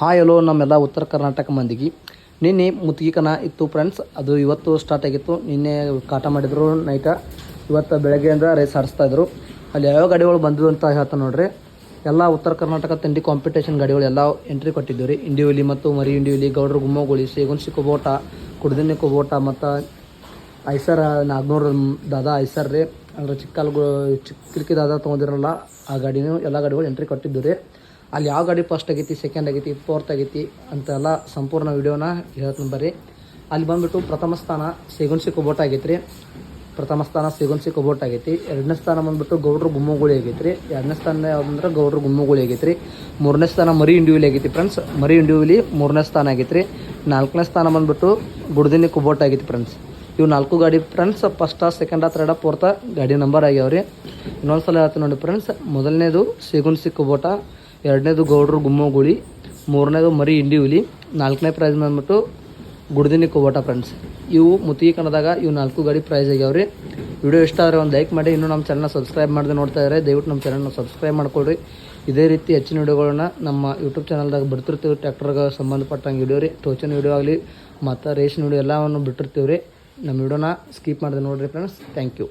Hi hello ನಮ್ಮೆಲ್ಲ ಉತ್ತರ ಕರ್ನಾಟಕ ಮಂದಿಗೆ. ನಿನ್ನೆ ಮುತ್ತಿಗೆಕನ ಇತ್ತು ಫ್ರೆಂಡ್ಸ್ ಅದು ಇವತ್ತು ಸ್ಟಾರ್ಟ್ ಆಗಿತ್ತು. ನಿನ್ನೆ ಕಾಟ ಮಾಡಿದರು ನೈಟ ಇವತ್ತು ಬೆಳಗ್ಗೆಯಿಂದ ರೇಸ್ ಇದ್ರು. ಅಲ್ಲಿ ಯಾವ ಗಾಡಿಗಳು ಬಂದವು ಅಂತ ಹೇಳ್ತಾನೆ ನೋಡ್ರಿ. ಎಲ್ಲ ಉತ್ತರ ಕರ್ನಾಟಕ ತಿಂಡಿ ಕಾಂಪಿಟೇಷನ್ ಗಾಡಿಗಳು ಎಲ್ಲ ಎಂಟ್ರಿ ಕೊಟ್ಟಿದ್ದೀವಿ ರೀ ಇಂಡಿವಿಲಿ ಮತ್ತು ಮರಿ ಇಂಡಿವಿಲಿ ಗೌಡ್ರ ಗುಮ್ಮಗೋಳಿ ಸೇಗುನ್ಸಿ ಕುಬೋಟ, ಕುಡ್ದಿನಿ ಕುಬೋಟ ಮತ್ತು ಐಸರ್ ನಾಗ್ನೂರು ದಾದಾ ಐಸರ್ ರೀ. ಅಂದ್ರೆ ಚಿಕ್ಕ ದಾದಾ ತೊಗೊಂಡಿರಲ್ಲ ಆ ಗಾಡಿನೂ ಎಲ್ಲ ಗಾಡಿಗಳು ಎಂಟ್ರಿ ಕೊಟ್ಟಿದ್ದು ರೀ ಅಲ್ಲಿ ಯಾವ ಗಾಡಿ ಫಸ್ಟ್ ಆಗೈತಿ ಸೆಕೆಂಡ್ ಆಗೈತಿ ಫೋರ್ತ್ ಆಗೈತಿ ಅಂತೆಲ್ಲ ಸಂಪೂರ್ಣ ವಿಡಿಯೋನ ಹೇಳ್ತೀನಿ ಬರ್ರಿ. ಅಲ್ಲಿ ಬಂದುಬಿಟ್ಟು ಪ್ರಥಮ ಸ್ಥಾನ ಸೇಗುನ್ಸಿ ಕುಬೋಟ ಆಗೈತೆ ರೀ ಪ್ರಥಮ ಸ್ಥಾನ ಸೇಗುನ್ಸಿ ಕುಬೋಟ ಆಗೈತಿ. ಎರಡನೇ ಸ್ಥಾನ ಬಂದುಬಿಟ್ಟು ಗೌಡ್ರ ಗುಮ್ಮಗುಳಿ ಆಗೈತ್ರಿ. ರೀ ಎರಡನೇ ಸ್ಥಾನ ಯಾವುದಂದ್ರೆ ಗೌಡ್ರ ಗುಮ್ಮಗುಳಿ ಆಗೈತ್ರಿ. ರೀ ಮೂರನೇ ಸ್ಥಾನ ಮರಿ ಇಂಡಿವಿಲಿ ಆಗೈತಿ ಫ್ರೆಂಡ್ಸ್ ಮರಿ ಇಂಡಿವಿಲಿ ಮೂರನೇ ಸ್ಥಾನ ಆಗೈತ್ರಿ. ರೀ ನಾಲ್ಕನೇ ಸ್ಥಾನ ಬಂದುಬಿಟ್ಟು ಗುಡ್ದಿನಿ ಕುಬೋಟ್ ಆಗೈತಿ ಫ್ರೆಂಡ್ಸ್ ಇವು ನಾಲ್ಕು ಗಾಡಿ ಫ್ರೆಂಡ್ಸ್ ಫಸ್ಟ ಸೆಕೆಂಡ ತರ್ಡ ಫೋರ್ತ ಗಾಡಿ ನಂಬರ್ ಆಗ್ಯಾವ್ರಿ. ಇನ್ನೊಂದು ಸಲ ಹೇಳ್ತೀನಿ ನೋಡಿ ಫ್ರೆಂಡ್ಸ್ ಮೊದಲನೇದು ಸೇಗುನ್ಸಿ ಕುಬೋಟ ಎರಡನೇದು ಗೌಡ್ರು ಗುಮ್ಮಗುಳಿ ಮೂರನೇದು ಮರಿ ಇಂಡಿವಿಲಿ ನಾಲ್ಕನೇ ಪ್ರೈಸ್ ಬಂದ್ಬಿಟ್ಟು ಗುಡ್ದಿನಿ ಕುಬೋಟ ಫ್ರೆಂಡ್ಸ್ ಇವು ಮುತ್ತಿಗೆ ಕಣದಾಗ ಇವು ನಾಲ್ಕು ಗಾಡಿ ಪ್ರೈಸ್ ಆಗ್ಯಾವ್ರಿ. ವಿಡಿಯೋ ಇಷ್ಟ ಆದರೆ ಒಂದು ಲೈಕ್ ಮಾಡಿ, ಇನ್ನೂ ನಮ್ಮ ಚಾನಲ್ನ ಸಬ್ಸ್ಕ್ರೈಬ್ ಮಾಡ್ದೆ ನೋಡ್ತಾ ಇದ್ದಾರೆ ದಯವಿಟ್ಟು ನಮ್ಮ ಚಾನಲ್ನ ಸಬ್ಸ್ಕ್ರೈಬ್ ಮಾಡ್ಕೊಳ್ರಿ. ಇದೇ ರೀತಿ ಹೆಚ್ಚಿನ ವಿಡಿಯೋಗಳನ್ನ ನಮ್ಮ ಯೂಟ್ಯೂಬ್ ಚಾನಲ್ದಾಗ ಬಿಡ್ತಿರ್ತೀವಿ. ಟ್ರ್ಯಾಕ್ಟರ್ಗೆ ಸಂಬಂಧಪಟ್ಟಂಗೆ ವಿಡಿಯೋ ರೀ ಟೋಚನ್ ವಿಡಿಯೋ ಆಗಲಿ, ಮತ್ತು ರೇಷನ್ ವಿಡಿಯೋ ಎಲ್ಲವನ್ನು ಬಿಟ್ಟಿರ್ತೀವಿ ರೀ ನಮ್ಮ ವಿಡಿಯೋನ ಸ್ಕಿಪ್ ಮಾಡಿದೆ ನೋಡಿರಿ ಫ್ರೆಂಡ್ಸ್ ಥ್ಯಾಂಕ್ ಯು